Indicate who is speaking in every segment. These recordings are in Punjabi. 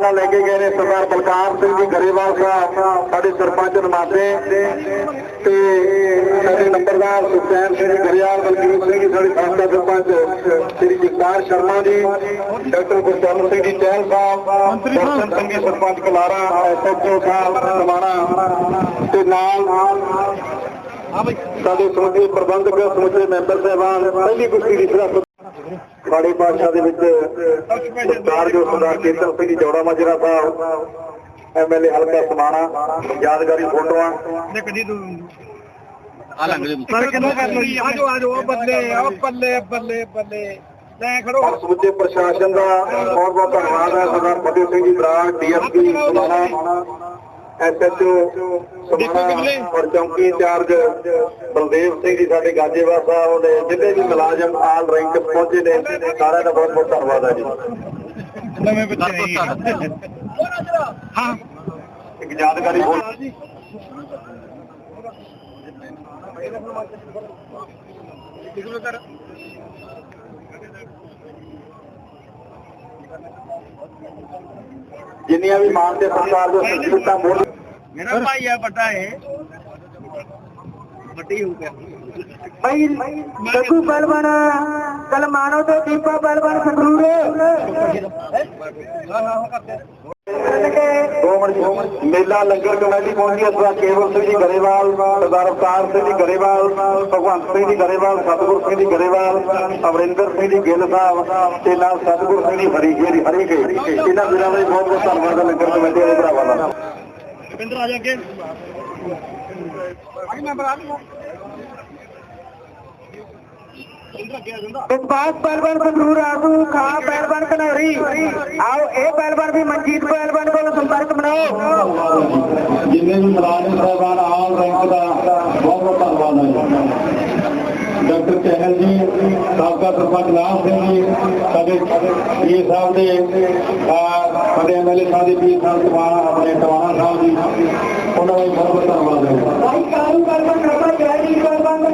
Speaker 1: ਨਾਲ ਲੈ ਕੇ ਗਏ ਨੇ ਸਰਦਾਰ ਬਲਕਾਰ ਸਿੰਘ ਜੀ ਗਰੇਵਾਲ ਸਾਹਿਬ ਸਾਡੇ ਸਰਪੰਚ ਨਮਾਤੇ ਤੇ ਸਾਡੇ ਨੰਬਰਦਾਰ ਸੁਖਚੈਨ ਸਿੰਘ ਜੀ ਗਰੇਵਾਲ ਬਲਕੀਰ ਸਿੰਘ ਜੀ ਸਾਡੇ ਸਾਬਕਾ ਸਰਪੰਚ ਸ੍ਰੀ ਜਗਤਾਰ ਸ਼ਰਮਾ ਜੀ ਡਾਕਟਰ ਗੁਰਚਰਨ ਸਿੰਘ ਜੀ ਚਹਿਲ ਸਾਹਿਬ ਦਰਸ਼ਨ ਸਿੰਘ ਜੀ ਸਰਪੰਚ ਕਲਾਰਾ ਐਸਐਚਓ ਸਾਹਿਬ ਸਮਾਣਾ ਤੇ ਨਾਲ ਸਾਡੇ ਸਮੁੱਚੇ ਪ੍ਰਬੰਧਕ ਸਮੁੱਚੇ ਮੈਂਬਰ ਸਾਹਿਬਾਨ ਪਹਿਲੀ ਕੁਸ਼ਤੀ ਦੀ ਸਿਰਫ ਬਾੜੀ ਪਾਸ਼ਾ ਦੇ ਵਿੱਚ ਸਰਦਾਰ ਜੋ ਸਰਦਾਰ ਕੇਤਨ ਸਿੰਘ ਜੋੜਾ ਮਾਜਰਾ ਸਾਹਿਬ ਐਮਐਲਏ ਹਲਕਾ ਸਮਾਣਾ ਯਾਦਗਾਰੀ ਫੋਟੋਆਂ।
Speaker 2: ਪਰ ਕਿੰਨਾ ਕਰ ਲੋ ਜੀ ਆਜੋ ਆਜੋ ਉਹ ਬੱਲੇ ਉਹ ਬੱਲੇ ਬੱਲੇ ਬੱਲੇ। ਲੈ ਖੜੋ।
Speaker 1: ਔਰ ਸਮੁੱਚੇ ਪ੍ਰਸ਼ਾਸਨ ਦਾ ਬਹੁਤ ਬਹੁਤ ਧੰਨਵਾਦ ਹੈ ਸਰਦਾਰ ਫਤਿਹ ਸਿੰਘ ਜੀ ਬਰਾੜ ਡੀਐਸਪੀ ਸਮਾਣਾ। ਐਸਐਚਓ ਸਮਾਣਾ ਔਰ ਚੌਂਕੀ ਇੰਚਾਰਜ ਬਲਦੇਵ ਸਿੰਘ ਜੀ ਸਾਡੇ ਗਾਜੇਵਾਲ ਸਾਹਿਬ ਨੇ ਜਿੰਨੇ ਵੀ ਮੁਲਾਜ਼ਮ ਆਲ ਰੈਂਕ ਪਹੁੰਚੇ ਨੇ ਸਾਰਿਆਂ ਦਾ ਬਹੁਤ ਬਹੁਤ ਧੰਨਵਾਦ ਹੈ ਜੀ।
Speaker 2: ਨਵੇਂ ਬੱਚੇ ਨਹੀਂ ਹਾਂ।
Speaker 1: ਇੱਕ ਯਾਦਗਾਰੀ ਫੋਟੋ ਜਿੰਨੀਆਂ ਵੀ ਮਾਨ ਤੇ ਸਰਕਾਰ ਦੇ ਸਰਟੀਫਿਕੇਟਾਂ ਮੋੜ
Speaker 2: ਮੇਰਾ ਭਾਈ ਆ ਵੱਡਾ ਹੈ ਵੱਡੀ ਹੋ ਗਿਆ।
Speaker 3: ਭਾਈ ਜੱਗੂ ਪਹਿਲਵਾਨ ਕਲਮਾਨੋ ਤੇ ਦੀਪਾ ਪਹਿਲਵਾਨ ਸੰਗਰੂਰ।
Speaker 1: ਦੋ ਮਿੰਟ ਮੇਲਾ ਲੰਗਰ ਕਮੇਟੀ ਪਹੁੰਚੀ ਹੈ ਸਰਦਾਰ ਕੇਵਲ ਸਿੰਘ ਜੀ ਗਰੇਵਾਲ ਸਰਦਾਰ ਅਵਤਾਰ ਸਿੰਘ ਜੀ ਗਰੇਵਾਲ ਭਗਵੰਤ ਸਿੰਘ ਜੀ ਗਰੇਵਾਲ ਸਤਿਗੁਰ ਸਿੰਘ ਜੀ ਗਰੇਵਾਲ ਅਮਰਿੰਦਰ ਸਿੰਘ ਜੀ ਗਿੱਲ ਸਾਹਿਬ ਤੇ ਨਾਲ ਸਤਿਗੁਰ ਸਿੰਘ ਜੀ ਹਰੀਕੇ ਜੀ ਹਰੀਕੇ ਇਹਨਾਂ ਵੀਰਾਂ ਦਾ ਵੀ ਬਹੁਤ ਬਹੁਤ ਧੰਨਵਾਦ ਹੈ ਲੰਗਰ ਕਮੇਟੀ ਦੇ ਭਰਾਵਾਂ ਦਾ
Speaker 2: ਰਵਿੰਦਰ ਆ ਜਾ ਅੱਗੇ ਭਾਈ ਮੈਂ ਬਰਾ
Speaker 1: पास पहलवान को जरूर
Speaker 3: आसू खा पहलवान कनौरी आओ ए पहलवान भी मनजीत पहलवान को संपर्क बनाओ। जिन्हें भी मराठी पहलवान आल रैंक का बहुत बहुत धन्यवाद है। डॉक्टर चहल जी सबका सरपंच नाम सिंह जी सदे पीए साहब
Speaker 1: के सदे एम एल ए साहब के पीए साहब तवाना अपने तवाना साहब जी उन्होंने बहुत बहुत धन्यवाद है।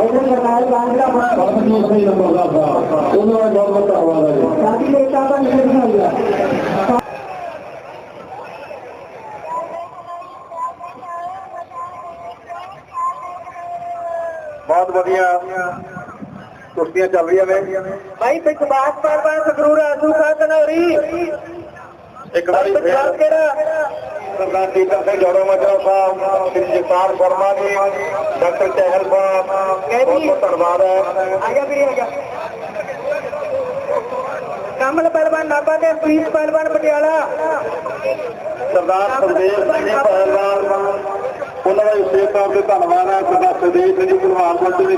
Speaker 1: ਉਹਨਾਂ ਦਾ ਵਿਸ਼ੇਸ਼ ਤੌਰ ਤੇ ਧੰਨਵਾਦ ਹੈ ਬਾਹਰ ਸਾਡੇ ਮੇਲਾ ਪ੍ਰਬੰਧਕ ਕਮੇਟੀ ਦੇ ਪ੍ਰਧਾਨ ਸਰਦਾਰ
Speaker 3: ਇਹਨੇ ਸਰਕਾਰ ਬਾਂਗਲਾ ਬਣਾ
Speaker 1: ਪਰਮਜੀਤ ਸਿੰਘ ਨੰਦਰਦਾਰ ਸਾਹਿਬ ਉਹਨਾਂ ਦਾ ਬਹੁਤ ਬਹੁਤ ਧੰਨਵਾਦ ਹੈ ਜੀ
Speaker 3: ਸਾਡੀ ਏਕਤਾ ਦਾ ਨਿਸ਼ਾਨ ਹੋਇਆ
Speaker 1: ਬਹੁਤ ਵਧੀਆ ਕੁਸ਼ਤੀਆਂ ਚੱਲ ਰਹੀਆਂ ਨੇ
Speaker 3: ਭਾਈ ਵਿਸ਼ਵਾਸ ਪਹਿਲਵਾਨ ਸੰਗਰੂਰ ਆਸੂ ਖਾ ਕਨੌਰੀ
Speaker 1: ਇੱਕ ਵਾਰੀ ਫੇਰ ਸਰਦਾਰ ਦੀਪਕ ਸਿੰਘ ਜੋੜਾ ਮਾਜਰਾ ਸਾਹਿਬ ਸ੍ਰੀ ਜਗਤਾਰ ਸ਼ਰਮਾ ਜੀ ਡਾਕਟਰ ਚਹਿਲ ਸਾਹਿਬ ਬਹੁਤ ਬਹੁਤ ਧੰਨਵਾਦ ਹੈ।
Speaker 3: ਆ ਗਿਆ ਵੀਰੇ ਆ ਗਿਆ। ਕਮਲ ਪਹਿਲਵਾਨ ਨਾਭਾ ਤੇ ਪ੍ਰੀਤ ਪਹਿਲਵਾਨ ਪਟਿਆਲਾ।
Speaker 1: ਸਰਦਾਰ ਸੁਖਦੇਵ ਸਿੰਘ ਜੀ ਪਹਿਲਵਾਨ ਉਹਨਾਂ ਦਾ ਵਿਸ਼ੇਸ਼ ਤੌਰ ਤੇ ਧੰਨਵਾਦ ਹੈ। ਸਰਦਾਰ ਸੁਖਦੇਵ ਸਿੰਘ ਜੀ ਭਲਵਾਨ ਜੀ ਦੇ